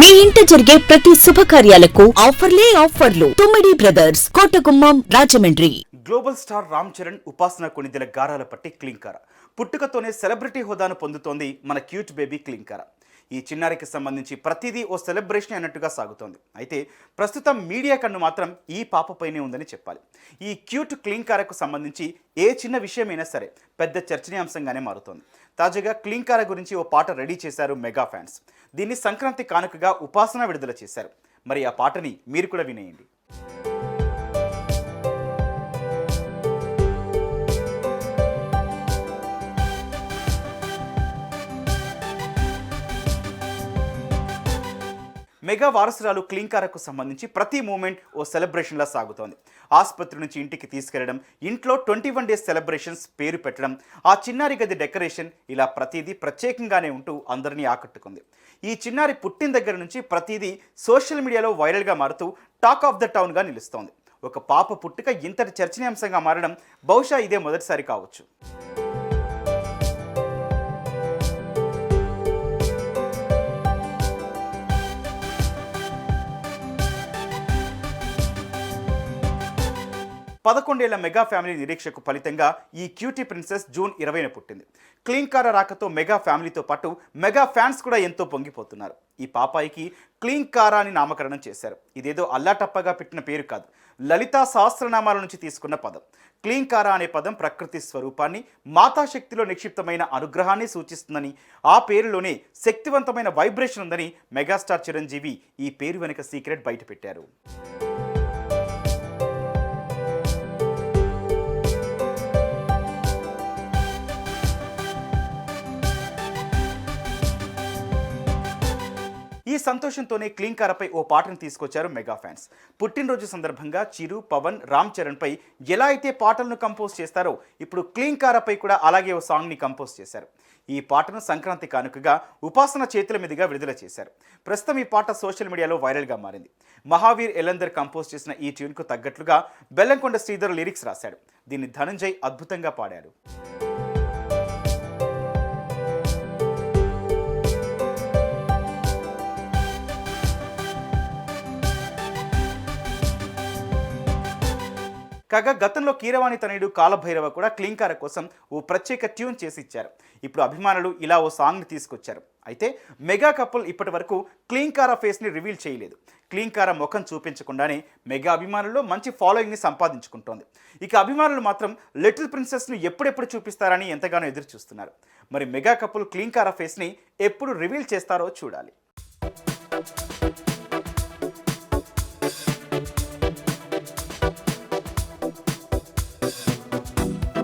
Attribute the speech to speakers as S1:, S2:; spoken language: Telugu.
S1: మీ ఇంట జరిగే ప్రతి శుభకార్యాలకు ఆఫర్లే ఆఫర్లు. Tummidi brothers Kotagummam Rajahmundry.
S2: Global star Ram Charan Upasana Konidela గారాల పట్టి క్లింకార. పుట్టుకతోనే సెలబ్రిటీ హోదాను పొందుతోంది మన క్యూట్ బేబీ క్లింకార. ఈ చిన్నారికి సంబంధించి ప్రతిదీ ఓ సెలబ్రేషన్ అన్నట్టుగా సాగుతోంది. అయితే ప్రస్తుతం మీడియా కన్ను మాత్రం ఈ పాపపైనే ఉందని చెప్పాలి. ఈ క్యూట్ క్లింకారకు సంబంధించి ఏ చిన్న విషయమైనా సరే పెద్ద చర్చనీయాంశంగానే మారుతోంది. తాజాగా క్లింకార గురించి ఓ పాట రెడీ చేశారు మెగా ఫ్యాన్స్. దీన్ని సంక్రాంతి కానుకగా ఉపాసన విడుదల చేశారు. మరి ఆ పాటని మీరు కూడా వినేయండి. మెగా వారసురాలు క్లింకారకు సంబంధించి ప్రతి మూమెంట్ ఓ సెలబ్రేషన్లా సాగుతోంది. ఆసుపత్రి నుంచి ఇంటికి తీసుకెళ్ళడం ఇంట్లో ట్వంటీ వన్ డేస్ సెలబ్రేషన్స్ పేరు పెట్టడం ఆ చిన్నారి గది డెకరేషన్ ఇలా ప్రతిదీ ప్రత్యేకంగానే ఉంటూ అందరినీ ఆకట్టుకుంది. ఈ చిన్నారి పుట్టిన దగ్గర నుంచి ప్రతిదీ సోషల్ మీడియాలో వైరల్గా మారుతూ టాక్ ఆఫ్ ద టౌన్గా నిలుస్తోంది. ఒక పాప పుట్టుక ఇంతటి చర్చనీయాంశంగా మారడం బహుశా ఇదే మొదటిసారి కావచ్చు. పదకొండేళ్ళ మెగా ఫ్యామిలీ నిరీక్షకు ఫలితంగా ఈ క్యూటీ ప్రిన్సెస్ జూన్ ఇరవైన పుట్టింది. క్లీన్ కార రాకతో మెగా ఫ్యామిలీతో పాటు మెగా ఫ్యాన్స్ కూడా ఎంతో పొంగిపోతున్నారు. ఈ పాపాయికి క్లీన్ కారా అని నామకరణం చేశారు. ఇదేదో అల్లాటప్పగా పెట్టిన పేరు కాదు. లలితా సహస్రనామాల నుంచి తీసుకున్న పదం. క్లీన్ కారా అనే పదం ప్రకృతి స్వరూపాన్ని మాతాశక్తిలో నిక్షిప్తమైన అనుగ్రహాన్ని సూచిస్తుందని ఆ పేరులోనే శక్తివంతమైన వైబ్రేషన్ ఉందని మెగాస్టార్ చిరంజీవి ఈ పేరు వెనుక సీక్రెట్ బయటపెట్టారు. ఈ సంతోషంతోనే క్లీంకారపై ఓ పాటను తీసుకొచ్చారు మెగా ఫ్యాన్స్. పుట్టినరోజు సందర్భంగా చిరు పవన్ రామ్ చరణ్పై ఎలా అయితే పాటలను కంపోజ్ చేస్తారో ఇప్పుడు క్లీంకారపై కూడా అలాగే ఓ సాంగ్ని కంపోజ్ చేశారు. ఈ పాటను సంక్రాంతి కానుకగా ఉపాసన చేతుల మీదుగా విడుదల చేశారు. ప్రస్తుతం ఈ పాట సోషల్ మీడియాలో వైరల్గా మారింది. మహావీర్ ఎలందర్ కంపోజ్ చేసిన ఈ ట్యూన్కు తగ్గట్లుగా బెల్లంకొండ శ్రీధర్ లిరిక్స్ రాశాడు. దీన్ని ధనంజయ్ అద్భుతంగా పాడాడు. కాగా గతంలో కీరవాణి తనయుడు కాలభైరవ కూడా క్లింకార కోసం ఓ ప్రత్యేక ట్యూన్ చేసి ఇచ్చారు ఇప్పుడు అభిమానులు ఇలా ఓ సాంగ్ని తీసుకొచ్చారు. అయితే మెగా కపుల్ ఇప్పటి వరకు క్లీంకార ఫేస్ని రివీల్ చేయలేదు. క్లీంకార ముఖం చూపించకుండానే మెగా అభిమానుల్లో మంచి ఫాలోయింగ్ని సంపాదించుకుంటోంది. ఇక అభిమానులు మాత్రం లిటిల్ ప్రిన్సెస్ను ఎప్పుడెప్పుడు చూపిస్తారని ఎంతగానో ఎదురు చూస్తున్నారు మరి మెగా కపుల్ క్లీంకార ఫేస్ని ఎప్పుడు రివీల్ చేస్తారో చూడాలి.